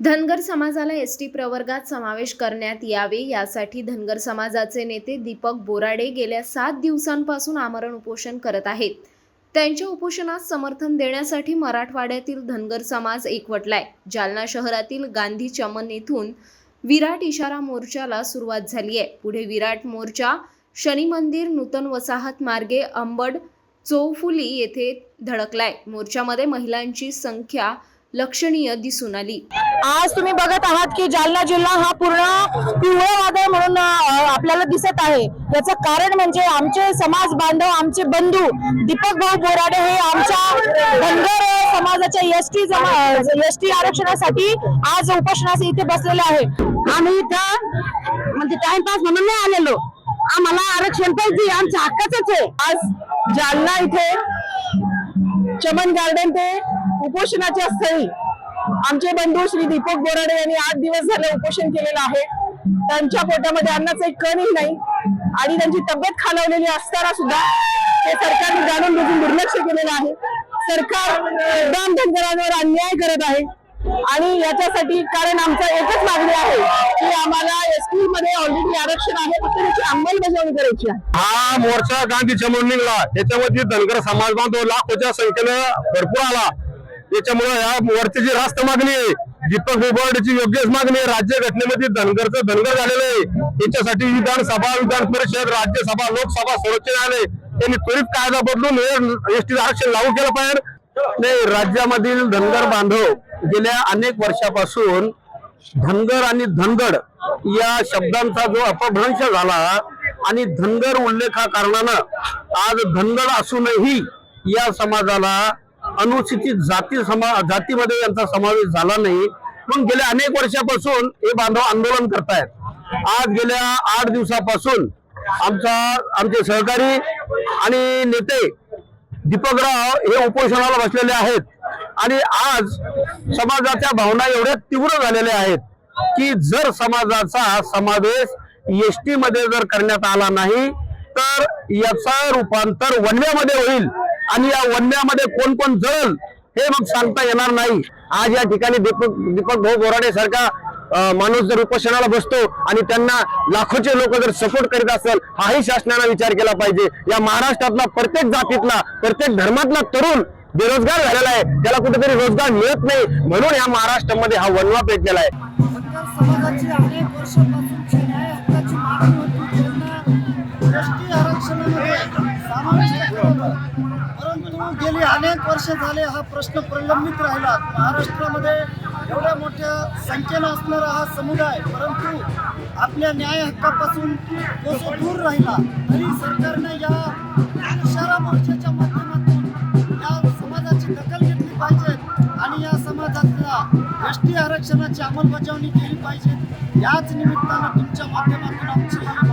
धनगर समाजाला S T प्रवर्गात समावेश करण्यात यावे यासाठी धनगर समाजाचे नेते दीपक बोराडे गेल्या सात दिवसांपासून आमरण उपोषण करत आहेत. त्यांच्या उपोषणास समर्थन देण्यासाठी मराठवाड्यातील धनगर समाज एकवटलाय. जालना शहरातील गांधी चमन येथून विराट इशारा मोर्चाला सुरुवात झाली आहे. पुढे विराट मोर्चा शनी मंदिर नूतन वसाहत मार्गे अंबड चौफुली येथे धडकलाय. मोर्चामध्ये महिलांची संख्या लक्षणीय दिसून आली. आज तुम्ही बघत आहात की जालना जिल्हा हा पूर्ण पिवळं वादळ म्हणून आपल्याला दिसत आहे. याचं कारण म्हणजे आमचे समाज बांधव आमचे बंधू दीपक भाऊ बोराडे हे आमच्या धनगर समाजाच्या एस टी एस टी आरक्षणासाठी आज उपोषणास इथे बसलेले आहे. आम्ही इथं म्हणजे टाइमपास म्हणून नाही आलेलो. आम्हाला आरक्षण पाहिजे आमच्या हक्काच आहे. आज जालना इथे चमन गार्डन ते उपोषणाच्या स्थळी आमचे बंधू श्री दीपक बोराडे यांनी आठ दिवस झाले उपोषण केलेलं आहे. त्यांच्या पोटामध्ये अन्नाचा एक कणही नाही. आणि त्यांची तब्येत खालावलेली असताना सुद्धा हे सरकारने जाणून बुजून दुर्लक्ष केलेलं आहे. सरकार दाम धनगरांवर अन्याय करत आहे. आणि याच्यासाठी कारण आमचा एकच मागणी आहे की आम्हाला एसटी मध्ये ऑलरेडी आरक्षण आहे फक्त त्याची अंमलबजावणी करायची आहे. हा मोर्चा गांधी चमून निघाला त्याच्यामध्ये धनगर समाज बांधव लाखोच्या संख्येनं भरपूर आला. त्याच्यामुळे या मोर्चाची रास्त मागणी आहे दीपक बोबर्डची योग्यच मागणी आहे राज्य घटनेमध्ये धनगरचं धनगर झालेलं आहे. त्याच्यासाठी विधानसभा विधान परिषद राज्यसभा लोकसभा सर्वोच्च न्यायालय यांनी त्वरित कायदा बदलून एसटी आरक्षण लागू केलं पाहिजे. नाही राज्यामधील धनगर बांधव गेल्या अनेक वर्षापासून धनगर आणि धनगड या शब्दांचा जो अपभ्रंश झाला आणि धनगर उल्लेखा कारणानं आज धनगड असूनही या समाजाला अनुसूचित जाती समा जातीमध्ये यांचा समावेश झाला नाही. म्हणून गेल्या अनेक वर्षापासून हे बांधव आंदोलन करतायत. आज गेल्या आठ दिवसापासून आमचा आमचे सहकारी आणि नेते दीपकराव हे उपोषणाला बसलेले आहेत. आणि आज समाजाच्या भावना एवढ्या तीव्र झालेल्या आहेत की जर समाजाचा समावेश एसटी मध्ये जर करण्यात आला नाही तर याचा रूपांतर वनव्यामध्ये होईल. आणि या वन्यामध्ये कोण कोण जळल हे मग सांगता येणार नाही. आज या ठिकाणी दीपक दीपक भाऊ बोराडे सारखा माणूस जर उपोषणाला बसतो आणि त्यांना लाखोचे लोक जर सपोर्ट करीत असेल हाही शासनाने विचार केला पाहिजे. या महाराष्ट्रातला प्रत्येक जातीतला प्रत्येक धर्मातला तरुण बेरोजगार झालेला आहे. त्याला कुठेतरी रोजगार मिळत नाही. म्हणून या महाराष्ट्रामध्ये हा वनवा पेटलेला आहे. गेली अनेक वर्ष झाले हा प्रश्न प्रलंबित राहिला. महाराष्ट्रामध्ये एवढ्या मोठ्या संख्येनं असणारा हा समुदाय परंतु आपल्या न्याय हक्कापासून तो जो दूर राहिला तरी सरकारने या इशारा मोर्चाच्या माध्यमातून या समाजाची दखल घेतली पाहिजे आणि या समाजातल्या एस टी आरक्षणाची अंमलबजावणी केली पाहिजे. याच निमित्तानं तुमच्या माध्यमातून आमची ही